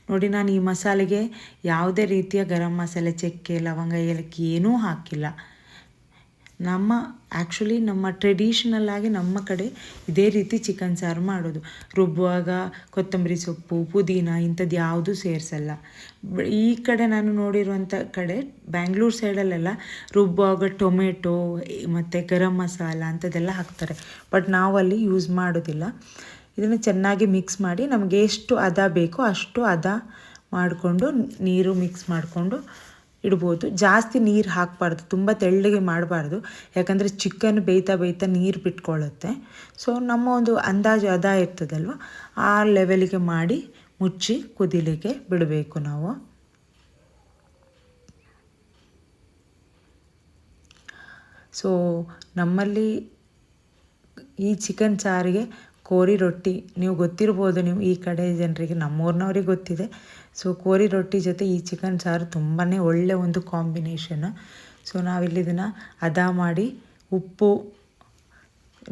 Speaker 1: ನೋಡಿ, ನಾನು ಈ ಮಸಾಲೆಗೆ ಯಾವುದೇ ರೀತಿಯ ಗರಂ ಮಸಾಲೆ, ಚಕ್ಕೆ, ಲವಂಗ, ಏಲಕ್ಕಿ ಏನೂ ಹಾಕಿಲ್ಲ. ನಮ್ಮ ಆ್ಯಕ್ಚುಲಿ ನಮ್ಮ ಟ್ರೆಡಿಷನಲ್ ಆಗಿ ನಮ್ಮ ಕಡೆ ಇದೇ ರೀತಿ ಚಿಕನ್ ಸಾರು ಮಾಡೋದು. ರುಬ್ಬುವಾಗ ಕೊತ್ತಂಬರಿ ಸೊಪ್ಪು, ಪುದೀನ ಇಂಥದ್ದು ಯಾವುದೂ ಸೇರಿಸಲ್ಲ. ಈ ಕಡೆ ನಾನು ನೋಡಿರುವಂಥ ಕಡೆ ಬ್ಯಾಂಗ್ಳೂರು ಸೈಡಲ್ಲೆಲ್ಲ ರುಬ್ಬುವಾಗ ಟೊಮೆಟೊ ಮತ್ತು ಗರಂ ಮಸಾಲ ಅಂಥದ್ದೆಲ್ಲ ಹಾಕ್ತಾರೆ. ಬಟ್ ನಾವಲ್ಲಿ ಯೂಸ್ ಮಾಡೋದಿಲ್ಲ. ಇದನ್ನು ಚೆನ್ನಾಗಿ ಮಿಕ್ಸ್ ಮಾಡಿ ನಮಗೆ ಎಷ್ಟು ಅದ ಬೇಕೋ ಅಷ್ಟು ಅದ ಮಾಡಿಕೊಂಡು ನೀರು ಮಿಕ್ಸ್ ಮಾಡಿಕೊಂಡು ಇಡ್ಬೋದು. ಜಾಸ್ತಿ ನೀರು ಹಾಕಬಾರ್ದು, ತುಂಬ ತೆಳ್ಳಗೆ ಮಾಡಬಾರ್ದು. ಯಾಕಂದರೆ ಚಿಕನ್ ಬೇಯ್ತಾ ಬೇಯ್ತಾ ನೀರು ಬಿಟ್ಕೊಳ್ಳುತ್ತೆ ಸೊ ನಮ್ಮ ಒಂದು ಅಂದಾಜು ಅದ ಇರ್ತದಲ್ವ? ಆ ಲೆವೆಲಿಗೆ ಮಾಡಿ ಮುಚ್ಚಿ ಕುದಿಲಿಕ್ಕೆ ಬಿಡಬೇಕು ನಾವು. ಸೊ ನಮ್ಮಲ್ಲಿ ಈ ಚಿಕನ್ ಸಾರಿಗೆ ಕೋರಿ ರೊಟ್ಟಿ, ನೀವು ಗೊತ್ತಿರ್ಬೋದು ನೀವು ಈ ಕಡೆ ಜನರಿಗೆ, ನಮ್ಮೂರಿನವ್ರಿಗೆ ಗೊತ್ತಿದೆ. ಸೊ ಕೋರಿ ರೊಟ್ಟಿ ಜೊತೆ ಈ ಚಿಕನ್ ಸಾರು ತುಂಬಾ ಒಳ್ಳೆ ಒಂದು ಕಾಂಬಿನೇಷನ್ ಸೊ ನಾವಿಲ್ಲಿ ಇದನ್ನು ಹದ ಮಾಡಿ ಉಪ್ಪು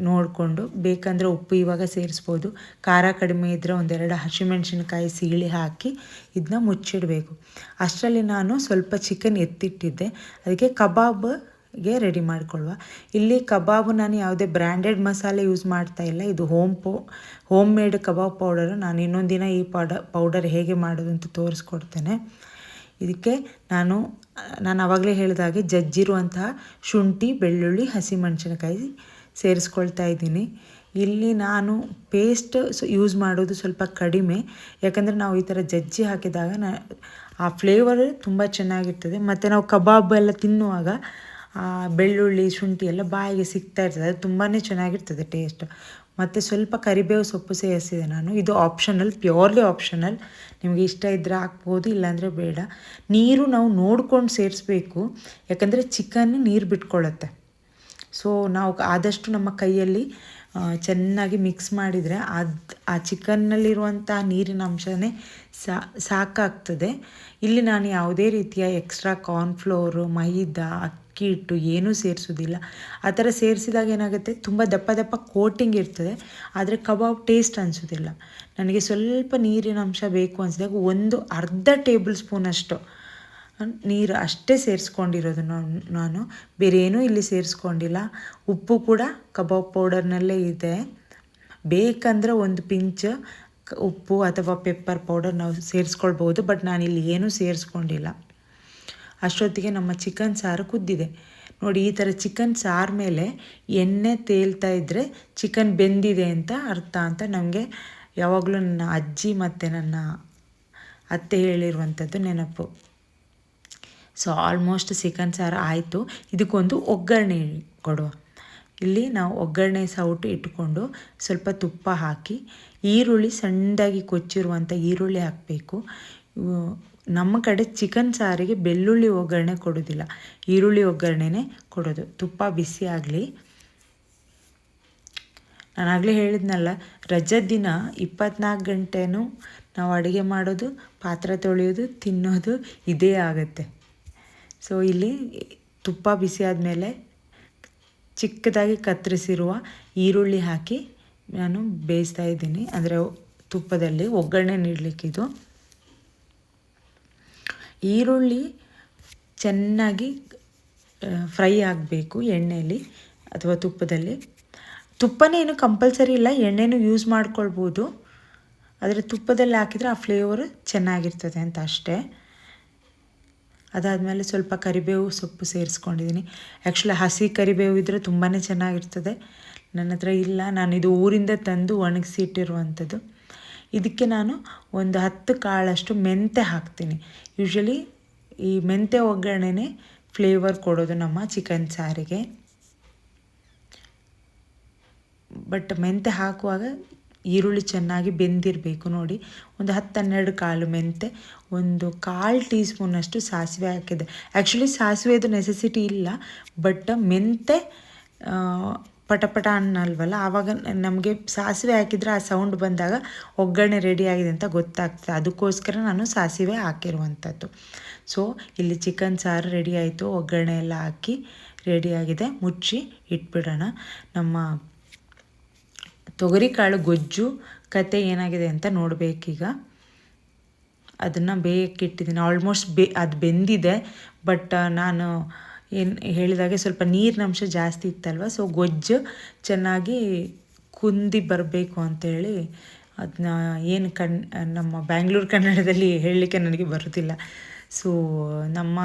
Speaker 1: ನೋಡಿಕೊಂಡು, ಬೇಕಂದರೆ ಉಪ್ಪು ಇವಾಗ ಸೇರಿಸ್ಬೋದು. ಖಾರ ಕಡಿಮೆ ಇದ್ದರೆ ಒಂದೆರಡು ಹಸಿಮೆಣ್ಸಿನ್ಕಾಯಿ ಸೀಳಿ ಹಾಕಿ ಇದನ್ನ ಮುಚ್ಚಿಡಬೇಕು. ಅಷ್ಟರಲ್ಲಿ ನಾನು ಸ್ವಲ್ಪ ಚಿಕನ್ ಎತ್ತಿಟ್ಟಿದ್ದೆ. ಅದಕ್ಕೆ ಕಬಾಬ್ ಗೆ ರೆಡಿ ಮಾಡಿಕೊಳ್ಳುವ ಇಲ್ಲಿ ಕಬಾಬು ನಾನು ಯಾವುದೇ ಬ್ರ್ಯಾಂಡೆಡ್ ಮಸಾಲೆ ಯೂಸ್ ಮಾಡ್ತಾ ಇಲ್ಲ. ಇದು ಹೋಮ್ ಪೋ ಹೋಮ್ ಮೇಡ್ ಕಬಾಬ್ ಪೌಡರು ನಾನು ಇನ್ನೊಂದು ದಿನ ಈ ಪೌಡ ಪೌಡರ್ ಹೇಗೆ ಮಾಡೋದು ಅಂತ ತೋರಿಸ್ಕೊಡ್ತೇನೆ. ಇದಕ್ಕೆ ನಾನು ನಾನು ಆವಾಗಲೇ ಹೇಳಿದಾಗೆ ಜಜ್ಜಿರುವಂತಹ ಶುಂಠಿ, ಬೆಳ್ಳುಳ್ಳಿ, ಹಸಿಮೆಣಸಿನಕಾಯಿ ಸೇರಿಸ್ಕೊಳ್ತಾ ಇದ್ದೀನಿ. ಇಲ್ಲಿ ನಾನು ಪೇಸ್ಟ್ ಯೂಸ್ ಮಾಡೋದು ಸ್ವಲ್ಪ ಕಡಿಮೆ. ಯಾಕಂದರೆ ನಾವು ಈ ಥರ ಜಜ್ಜಿ ಹಾಕಿದಾಗ ನಾ, ಆ ಫ್ಲೇವರ್ ತುಂಬ ಚೆನ್ನಾಗಿರ್ತದೆ. ಮತ್ತು ನಾವು ಕಬಾಬ್ ಎಲ್ಲ ತಿನ್ನುವಾಗ ಬೆಳ್ಳುಳ್ಳಿ, ಶುಂಠಿ ಎಲ್ಲ ಬಾಯಿಗೆ ಸಿಗ್ತಾ ಇರ್ತದೆ. ಅದು ತುಂಬಾ ಚೆನ್ನಾಗಿರ್ತದೆ ಟೇಸ್ಟ್ ಮತ್ತು ಸ್ವಲ್ಪ ಕರಿಬೇವು ಸೊಪ್ಪು ಸೇರಿಸಿದೆ ನಾನು. ಇದು ಆಪ್ಷನಲ್ ಪ್ಯೂರ್ಲಿ ಆಪ್ಷನಲ್ ನಿಮಗೆ ಇಷ್ಟ ಇದ್ದರೆ ಹಾಕ್ಬೋದು, ಇಲ್ಲಾಂದರೆ ಬೇಡ. ನೀರು ನಾವು ನೋಡ್ಕೊಂಡು ಸೇರಿಸ್ಬೇಕು. ಯಾಕಂದರೆ ಚಿಕನ್ ನೀರು ಬಿಟ್ಕೊಳ್ಳುತ್ತೆ ಸೊ ನಾವು ಆದಷ್ಟು ನಮ್ಮ ಕೈಯಲ್ಲಿ ಚೆನ್ನಾಗಿ ಮಿಕ್ಸ್ ಮಾಡಿದರೆ ಅದು, ಆ ಚಿಕನ್ನಲ್ಲಿರುವಂಥ ನೀರಿನ ಅಂಶನೇ ಸಾಕಾಗ್ತದೆ. ಇಲ್ಲಿ ನಾನು ಯಾವುದೇ ರೀತಿಯ ಎಕ್ಸ್ಟ್ರಾ ಕಾರ್ನ್ಫ್ಲೋರು ಮೈದಾ ಅಕ್ಕಿ ಹಿಟ್ಟು ಏನೂ ಸೇರಿಸೋದಿಲ್ಲ. ಆ ಥರ ಸೇರಿಸಿದಾಗ ಏನಾಗುತ್ತೆ? ತುಂಬ ದಪ್ಪ ದಪ್ಪ ಕೋಟಿಂಗ್ ಇರ್ತದೆ. ಆದರೆ ಕಬಾಬ್ ಟೇಸ್ಟ್ ಅನಿಸೋದಿಲ್ಲ. ನನಗೆ ಸ್ವಲ್ಪ ನೀರಿನ ಅಂಶ ಬೇಕು ಅನಿಸಿದಾಗ ಒಂದು ಅರ್ಧ ಟೇಬಲ್ ಸ್ಪೂನ್ ಅಷ್ಟು ನೀರು ಅಷ್ಟೇ ಸೇರಿಸ್ಕೊಂಡಿರೋದು ನಾನು. ಬೇರೆ ಏನೂ ಇಲ್ಲಿ ಸೇರಿಸ್ಕೊಂಡಿಲ್ಲ. ಉಪ್ಪು ಕೂಡ ಕಬಾಬ್ ಪೌಡರ್ನಲ್ಲೇ ಇದೆ. ಬೇಕಂದರೆ ಒಂದು ಪಿಂಚ್ ಉಪ್ಪು ಅಥವಾ ಪೆಪ್ಪರ್ ಪೌಡರ್ ನಾವು ಸೇರಿಸ್ಕೊಳ್ಬೋದು. ಬಟ್ ನಾನು ಇಲ್ಲಿ ಏನೂ ಸೇರಿಸ್ಕೊಂಡಿಲ್ಲ. ಅಷ್ಟೊತ್ತಿಗೆ ನಮ್ಮ ಚಿಕನ್ ಸಾರು ಕುದ್ದಿದೆ. ನೋಡಿ, ಈ ಥರ ಚಿಕನ್ ಸಾರು ಮೇಲೆ ಎಣ್ಣೆ ತೇಲ್ತಾ ಇದ್ದರೆ ಚಿಕನ್ ಬೆಂದಿದೆ ಅಂತ ಅರ್ಥ ಅಂತ ನಮಗೆ ಯಾವಾಗಲೂ ನನ್ನ ಅಜ್ಜಿ ಮತ್ತು ನನ್ನ ಅತ್ತೆ ಹೇಳಿರುವಂಥದ್ದು ನೆನಪು. ಸೊ ಆಲ್ಮೋಸ್ಟ್ ಚಿಕನ್ ಸಾರು ಆಯಿತು. ಇದಕ್ಕೊಂದು ಒಗ್ಗರಣೆ ಕೊಡುವ. ಇಲ್ಲಿ ನಾವು ಒಗ್ಗರಣೆ ಸೌಟು ಇಟ್ಕೊಂಡು ಸ್ವಲ್ಪ ತುಪ್ಪ ಹಾಕಿ, ಈರುಳ್ಳಿ ಸಣ್ಣದಾಗಿ ಕೊಚ್ಚಿರುವಂಥ ಈರುಳ್ಳಿ ಹಾಕಬೇಕು. ನಮ್ಮ ಕಡೆ ಚಿಕನ್ ಸಾರಿಗೆ ಬೆಳ್ಳುಳ್ಳಿ ಒಗ್ಗರಣೆ ಕೊಡೋದಿಲ್ಲ. ಈರುಳ್ಳಿ ಒಗ್ಗರಣೆನೇ ಕೊಡೋದು. ತುಪ್ಪ ಬಿಸಿ ಆಗಲಿ. ನಾನು ಆಗಲೇ ಹೇಳಿದ್ನಲ್ಲ ರಜದ ದಿನ ಇಪ್ಪತ್ನಾಲ್ಕು ಗಂಟೆನೂ ನಾವು ಅಡುಗೆ ಮಾಡೋದು, ಪಾತ್ರೆ ತೊಳೆಯೋದು, ತಿನ್ನೋದು ಇದೇ ಆಗುತ್ತೆ. ಸೊ ಇಲ್ಲಿ ತುಪ್ಪ ಬಿಸಿ ಆದಮೇಲೆ ಚಿಕ್ಕದಾಗಿ ಕತ್ತರಿಸಿರುವ ಈರುಳ್ಳಿ ಹಾಕಿ ನಾನು ಬೇಯಿಸ್ತಾ ಇದ್ದೀನಿ. ಅಂದರೆ ತುಪ್ಪದಲ್ಲಿ ಒಗ್ಗರಣೆ ನೀಡಲಿಕ್ಕಿದು. ಈರುಳ್ಳಿ ಚೆನ್ನಾಗಿ ಫ್ರೈ ಆಗಬೇಕು ಎಣ್ಣೆಯಲ್ಲಿ ಅಥವಾ ತುಪ್ಪದಲ್ಲಿ. ತುಪ್ಪನೇ ಏನು ಕಂಪಲ್ಸರಿ ಇಲ್ಲ, ಎಣ್ಣೆನೂ ಯೂಸ್ ಮಾಡ್ಕೊಳ್ಬೋದು. ಆದರೆ ತುಪ್ಪದಲ್ಲಿ ಹಾಕಿದರೆ ಆ ಫ್ಲೇವರು ಚೆನ್ನಾಗಿರ್ತದೆ ಅಂತ ಅಷ್ಟೇ. ಅದಾದಮೇಲೆ ಸ್ವಲ್ಪ ಕರಿಬೇವು ಸೊಪ್ಪು ಸೇರಿಸ್ಕೊಂಡಿದ್ದೀನಿ. ಆ್ಯಕ್ಚುಲಿ ಹಸಿ ಕರಿಬೇವು ಇದ್ದರೆ ತುಂಬಾ ಚೆನ್ನಾಗಿರ್ತದೆ. ನನ್ನ ಹತ್ರ ಇಲ್ಲ ನಾನು ಇದು ಊರಿಂದ ತಂದು ಒಣಗಿಸಿ ಇಟ್ಟಿರುವಂಥದ್ದು ಇದಕ್ಕೆ ನಾನು ಒಂದು ಹತ್ತು ಕಾಳಷ್ಟು ಮೆಂತೆ ಹಾಕ್ತೀನಿ. ಯೂಶ್ವಲಿ ಈ ಮೆಂತೆ ಒಗ್ಗರಣೆನೇ ಫ್ಲೇವರ್ ಕೊಡೋದು ನಮ್ಮ ಚಿಕನ್ ಸಾರಿಗೆ. ಬಟ್ ಮೆಂತೆ ಹಾಕುವಾಗ ಈರುಳ್ಳಿ ಚೆನ್ನಾಗಿ ಬೆಂದಿರಬೇಕು ನೋಡಿ. ಒಂದು ಹತ್ತು ಹನ್ನೆರಡು ಕಾಳು ಮೆಂತೆ ಒಂದು ಕಾಲು ಟೀ ಸ್ಪೂನಷ್ಟು ಸಾಸಿವೆ ಹಾಕಿದೆ. ಆ್ಯಕ್ಚುಲಿ ಸಾಸಿವೆದು ನೆಸೆಸಿಟಿ ಇಲ್ಲ ಬಟ್ ಮೆಂತೆ ಪಟಪಟ ಅನ್ನಲ್ವಲ್ಲ? ಆವಾಗ ನಮಗೆ ಸಾಸಿವೆ ಹಾಕಿದರೆ ಆ ಸೌಂಡ್ ಬಂದಾಗ ಒಗ್ಗರಣೆ ರೆಡಿ ಆಗಿದೆ ಅಂತ ಗೊತ್ತಾಗ್ತದೆ. ಅದಕ್ಕೋಸ್ಕರ ನಾನು ಸಾಸಿವೆ ಹಾಕಿರುವಂಥದ್ದು. ಸೊ ಇಲ್ಲಿ ಚಿಕನ್ ಸಾರು ರೆಡಿ ಆಯಿತು. ಒಗ್ಗರಣೆ ಎಲ್ಲ ಹಾಕಿ ರೆಡಿಯಾಗಿದೆ ಮುಚ್ಚಿ ಇಟ್ಬಿಡೋಣ. ನಮ್ಮ ತೊಗರಿಕಾಳು ಗೊಜ್ಜು ಕತೆ ಏನಾಗಿದೆ ಅಂತ ನೋಡಬೇಕೀಗ. ಅದನ್ನು ಬೇಯಕ್ಕಿಟ್ಟಿದ್ದೀನಿ ಆಲ್ಮೋಸ್ಟ್ ಬೆ ಅದು ಬೆಂದಿದೆ ಬಟ್ ನಾನು ಏನು ಹೇಳಿದಾಗೆ ಸ್ವಲ್ಪ ನೀರಿನ ಅಂಶ ಜಾಸ್ತಿ ಇತ್ತಲ್ವ? ಸೊ ಗೊಜ್ಜು ಚೆನ್ನಾಗಿ ಕುಂದಿ ಬರಬೇಕು ಅಂತೇಳಿ ಅದನ್ನ ಏನು ಕಣ್, ನಮ್ಮ ಬ್ಯಾಂಗ್ಳೂರು ಕನ್ನಡದಲ್ಲಿ ಹೇಳಲಿಕ್ಕೆ ನನಗೆ ಬರೋದಿಲ್ಲ ಸೊ ನಮ್ಮ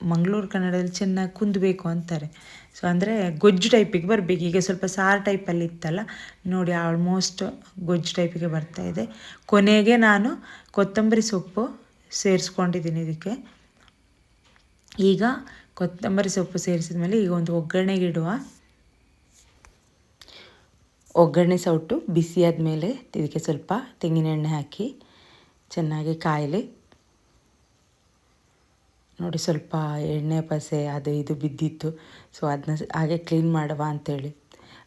Speaker 1: ಮಂಗಳೂರು ಕನ್ನಡದಲ್ಲಿ ಚೆನ್ನಾಗಿ ಕುಂದಬೇಕು ಅಂತಾರೆ. ಸೊ ಅಂದರೆ ಗೊಜ್ಜು ಟೈಪಿಗೆ ಬರಬೇಕು. ಈಗ ಸ್ವಲ್ಪ ಸಾರು ಟೈಪಲ್ಲಿ ಇತ್ತಲ್ಲ, ನೋಡಿ ಆಲ್ಮೋಸ್ಟ್ ಗೊಜ್ಜು ಟೈಪಿಗೆ ಬರ್ತಾ ಇದೆ. ಕೊನೆಗೆ ನಾನು ಕೊತ್ತಂಬರಿ ಸೊಪ್ಪು ಸೇರಿಸ್ಕೊಂಡಿದ್ದೀನಿ ಇದಕ್ಕೆ. ಈಗ ಕೊತ್ತಂಬರಿ ಸೊಪ್ಪು ಸೇರಿಸಿದ ಮೇಲೆ ಈಗ ಒಂದು ಒಗ್ಗರಣೆಗೆ ಇಡುವ ಒಗ್ಗರಣೆ ಸೌಟು ಬಿಸಿಯಾದ ಮೇಲೆ ಇದಕ್ಕೆ ಸ್ವಲ್ಪ ತೆಂಗಿನ ಎಣ್ಣೆ ಹಾಕಿ ಚೆನ್ನಾಗಿ ಕಾಯಲಿ. ನೋಡಿ ಸ್ವಲ್ಪ ಎಣ್ಣೆ ಪಸೆ ಅದು ಇದು ಬಿದ್ದಿತ್ತು. ಸೊ ಅದನ್ನ ಹಾಗೆ ಕ್ಲೀನ್ ಮಾಡುವ ಅಂಥೇಳಿ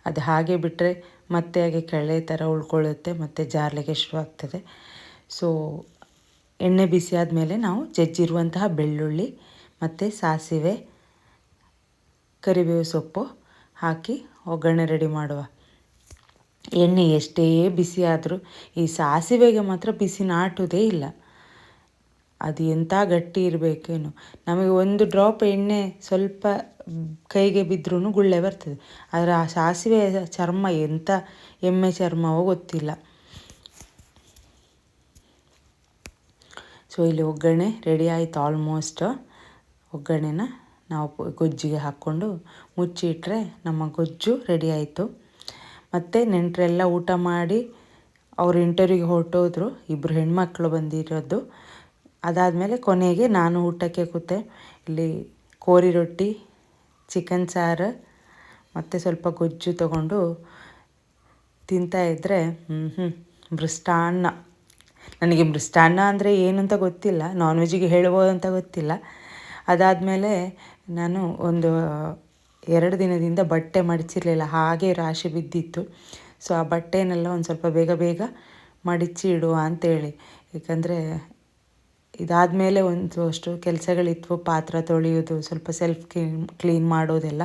Speaker 1: ಅದು ಹಾಗೆ ಬಿಟ್ಟರೆ ಮತ್ತೆ ಹಾಗೆ ಕಳೆ ಥರ ಉಳ್ಕೊಳ್ಳುತ್ತೆ, ಮತ್ತು ಜಾರ್ಲಿಗೆ ಶುರು ಆಗ್ತದೆ ಸೊ ಎಣ್ಣೆ ಬಿಸಿ ಆದಮೇಲೆ ನಾವು ಜಜ್ಜಿರುವಂತಹ ಬೆಳ್ಳುಳ್ಳಿ ಮತ್ತು ಸಾಸಿವೆ, ಕರಿಬೇವು ಸೊಪ್ಪು ಹಾಕಿ ಒಗ್ಗರಣೆ ರೆಡಿ ಮಾಡುವ. ಎಣ್ಣೆ ಎಷ್ಟೇ ಬಿಸಿ ಆದರೂ ಈ ಸಾಸಿವೆಗೆ ಮಾತ್ರ ಬಿಸಿ ನಾಟುವುದೇ ಇಲ್ಲ. ಅದು ಎಂಥ ಗಟ್ಟಿ ಇರಬೇಕೇನು. ನಮಗೆ ಒಂದು ಡ್ರಾಪ್ ಎಣ್ಣೆ ಸ್ವಲ್ಪ ಕೈಗೆ ಬಿದ್ದರೂ ಗುಳ್ಳೆ ಬರ್ತದೆ. ಆದರೆ ಆ ಸಾಸಿವೆ ಚರ್ಮ ಎಂಥ ಎಮ್ಮೆ ಚರ್ಮವೋ ಗೊತ್ತಿಲ್ಲ. ಸೊ ಇಲ್ಲಿ ಒಗ್ಗರಣೆ ರೆಡಿ ಆಯಿತು ಆಲ್ಮೋಸ್ಟ್ ಒಗ್ಗರಣೆನ ನಾವು ಗೊಜ್ಜಿಗೆ ಹಾಕ್ಕೊಂಡು ಮುಚ್ಚಿಟ್ರೆ ನಮ್ಮ ಗೊಜ್ಜು ರೆಡಿ ಆಯಿತು. ಮತ್ತು ನೆಂಟರೆಲ್ಲ ಊಟ ಮಾಡಿ ಅವ್ರು ಇಂಟರ್ವ್ಯೂಗೆ ಹೊರಟೋದ್ರು ಇಬ್ಬರು ಹೆಣ್ಮಕ್ಳು ಬಂದಿರೋದು. ಅದಾದಮೇಲೆ ಕೊನೆಗೆ ನಾನು ಊಟಕ್ಕೆ ಕೂತೆ. ಇಲ್ಲಿ ಕೋರಿ ರೊಟ್ಟಿ ಚಿಕನ್ ಸಾರು, ಮತ್ತು ಸ್ವಲ್ಪ ಗೊಜ್ಜು ತಗೊಂಡು ತಿಂತಾ ಇದ್ದರೆ ಹ್ಞೂ ಹ್ಞೂ ಮೃಷ್ಟಾನ್ನ. ನನಗೆ ಮೃಷ್ಟಾನ್ನ ಅಂದರೆ ಏನು ಅಂತ ಗೊತ್ತಿಲ್ಲ. ನಾನ್ ವೆಜ್ಜಿಗೆ ಹೇಳ್ಬೋದು ಅಂತ ಗೊತ್ತಿಲ್ಲ. ಅದಾದಮೇಲೆ ನಾನು ಒಂದು ಎರಡು ದಿನದಿಂದ ಬಟ್ಟೆ ಮಡಚಿರಲಿಲ್ಲ, ಹಾಗೆ ರಾಶಿ ಬಿದ್ದಿತ್ತು. ಸೊ ಆ ಬಟ್ಟೆನೆಲ್ಲ ಒಂದು ಸ್ವಲ್ಪ ಬೇಗ ಬೇಗ ಮಡಿಚಿ ಇಡುವ ಅಂತೇಳಿ. ಏಕೆಂದರೆ ಇದಾದಮೇಲೆ ಒಂದು ಅಷ್ಟು ಕೆಲಸಗಳಿತ್ತು ಪಾತ್ರ ತೊಳೆಯೋದು ಸ್ವಲ್ಪ ಸೆಲ್ಫ್ ಕ್ಲೀನ್ ಕ್ಲೀನ್ ಮಾಡೋದೆಲ್ಲ.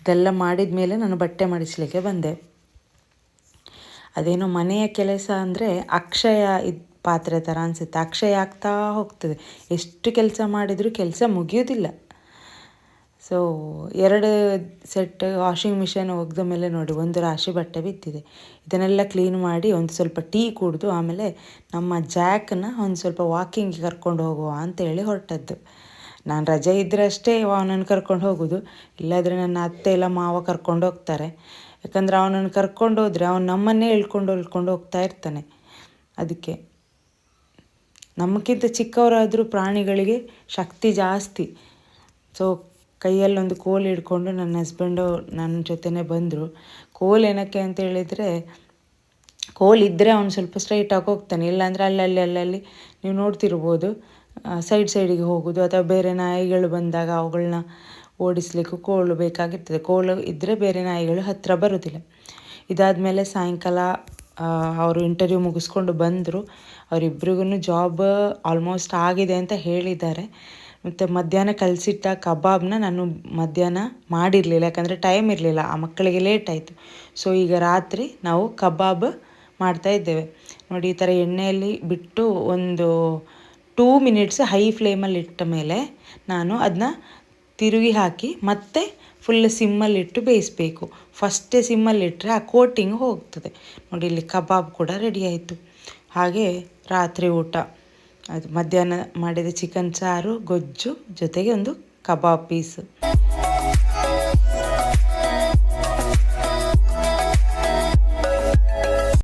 Speaker 1: ಇದೆಲ್ಲ ಮಾಡಿದ ಮೇಲೆ ನಾನು ಬಟ್ಟೆ ಮಡಿಸಲಿಕ್ಕೆ ಬಂದೆ. ಅದೇನೋ ಮನೆಯ ಕೆಲಸ ಅಂದರೆ ಅಕ್ಷಯ ಇದು ಪಾತ್ರೆ ಥರ ಅನಿಸುತ್ತೆ. ಅಕ್ಷಯ ಆಗ್ತಾ ಹೋಗ್ತದೆ. ಎಷ್ಟು ಕೆಲಸ ಮಾಡಿದರೂ ಕೆಲಸ ಮುಗಿಯೋದಿಲ್ಲ. ಸೊ ಎರಡು ಸೆಟ್ ವಾಷಿಂಗ್ ಮಿಷಿನ್ ಒಗೆದ ಮೇಲೆ ನೋಡಿ, ಒಂದು ರಾಶಿ ಬಟ್ಟೆ ಬಿತ್ತಿದೆ. ಇದನ್ನೆಲ್ಲ ಕ್ಲೀನ್ ಮಾಡಿ ಒಂದು ಸ್ವಲ್ಪ ಟೀ ಕುಡಿದು ಆಮೇಲೆ ನಮ್ಮ ಜಾಕನ್ನ ಒಂದು ಸ್ವಲ್ಪ ವಾಕಿಂಗ್ಗೆ ಕರ್ಕೊಂಡು ಹೋಗುವ ಅಂತೇಳಿ ಹೊರಟದ್ದು. ನಾನು ರಜೆ ಇದ್ದರೆ ಅಷ್ಟೇ ಅವನನ್ನು ಕರ್ಕೊಂಡು ಹೋಗೋದು. ಇಲ್ಲಾದರೆ ನನ್ನ ಅತ್ತೆ ಇಲ್ಲ ಮಾವ ಕರ್ಕೊಂಡು ಹೋಗ್ತಾರೆ. ಯಾಕಂದರೆ ಅವನನ್ನು ಕರ್ಕೊಂಡು ಹೋದರೆ ಅವನು ನಮ್ಮನ್ನೇ ಇಳ್ಕೊಂಡು ಇಳ್ಕೊಂಡು ಹೋಗ್ತಾ ಇರ್ತಾನೆ. ಅದಕ್ಕೆ ನಮಗಿಂತ ಚಿಕ್ಕವರಾದರೂ ಪ್ರಾಣಿಗಳಿಗೆ ಶಕ್ತಿ ಜಾಸ್ತಿ. ಸೊ ಕೈಯಲ್ಲೊಂದು ಕೋಲು ಹಿಡ್ಕೊಂಡು ನನ್ನ ಹಸ್ಬೆಂಡು ನನ್ನ ಜೊತೆನೇ ಬಂದರು. ಕೋಲ್ ಏನಕ್ಕೆ ಅಂತ ಹೇಳಿದರೆ, ಕೋಲ್ ಇದ್ದರೆ ಅವನು ಸ್ವಲ್ಪ ಸ್ಟ್ರೈಟಾಗಿ ಹೋಗ್ತಾನೆ. ಇಲ್ಲಾಂದರೆ ಅಲ್ಲಲ್ಲಿ ಅಲ್ಲಲ್ಲಿ ನೀವು ನೋಡ್ತಿರ್ಬೋದು. ಸೈಡ್ ಸೈಡಿಗೆ ಹೋಗೋದು ಅಥವಾ ಬೇರೆ ನಾಯಿಗಳು ಬಂದಾಗ ಅವುಗಳನ್ನ ಓಡಿಸ್ಲಿಕ್ಕೂ ಕೋಲು ಬೇಕಾಗಿರ್ತದೆ. ಕೋಲು ಇದ್ದರೆ ಬೇರೆ ನಾಯಿಗಳು ಹತ್ತಿರ ಬರೋದಿಲ್ಲ. ಇದಾದ ಮೇಲೆ ಸಾಯಂಕಾಲ ಅವರು ಇಂಟರ್ವ್ಯೂ ಮುಗಿಸ್ಕೊಂಡು ಬಂದರು. ಅವರಿಬ್ರಿಗೂ ಜಾಬ್ ಆಲ್ಮೋಸ್ಟ್ ಆಗಿದೆ ಅಂತ ಹೇಳಿದ್ದಾರೆ. ಮತ್ತು ಮಧ್ಯಾಹ್ನ ಕಲಸಿಟ್ಟ ಕಬಾಬ್ನ ನಾನು ಮಧ್ಯಾಹ್ನ ಮಾಡಿರಲಿಲ್ಲ, ಯಾಕಂದರೆ ಟೈಮ್ ಇರಲಿಲ್ಲ, ಆ ಮಕ್ಕಳಿಗೆ ಲೇಟ್ ಆಯಿತು. ಸೊ ಈಗ ರಾತ್ರಿ ನಾವು ಕಬಾಬ್ ಮಾಡ್ತಾ ಇದ್ದೇವೆ. ನೋಡಿ, ಈ ಥರ ಎಣ್ಣೆಯಲ್ಲಿ ಬಿಟ್ಟು ಒಂದು ಟೂ ಮಿನಿಟ್ಸ್ ಹೈ ಫ್ಲೇಮಲ್ಲಿ ಇಟ್ಟ ಮೇಲೆ ನಾನು ಅದನ್ನ ತಿರುಗಿ ಹಾಕಿ ಮತ್ತೆ ಫುಲ್ ಸಿಮ್ಮಲ್ಲಿಟ್ಟು ಬೇಯಿಸಬೇಕು. ಫಸ್ಟೇ ಸಿಮ್ಮಲ್ಲಿಟ್ಟರೆ ಆ ಕೋಟಿಂಗ್ ಹೋಗ್ತದೆ. ನೋಡಿ, ಇಲ್ಲಿ ಕಬಾಬ್ ಕೂಡ ರೆಡಿ ಆಯಿತು. ಹಾಗೆ ರಾತ್ರಿ ಊಟ. ಅದು ಮಧ್ಯಾಹ್ನ ಮಾಡಿದ ಚಿಕನ್ ಸಾರು ಗೊಜ್ಜು ಜೊತೆಗೆ ಒಂದು ಕಬಾಬ್ ಪೀಸು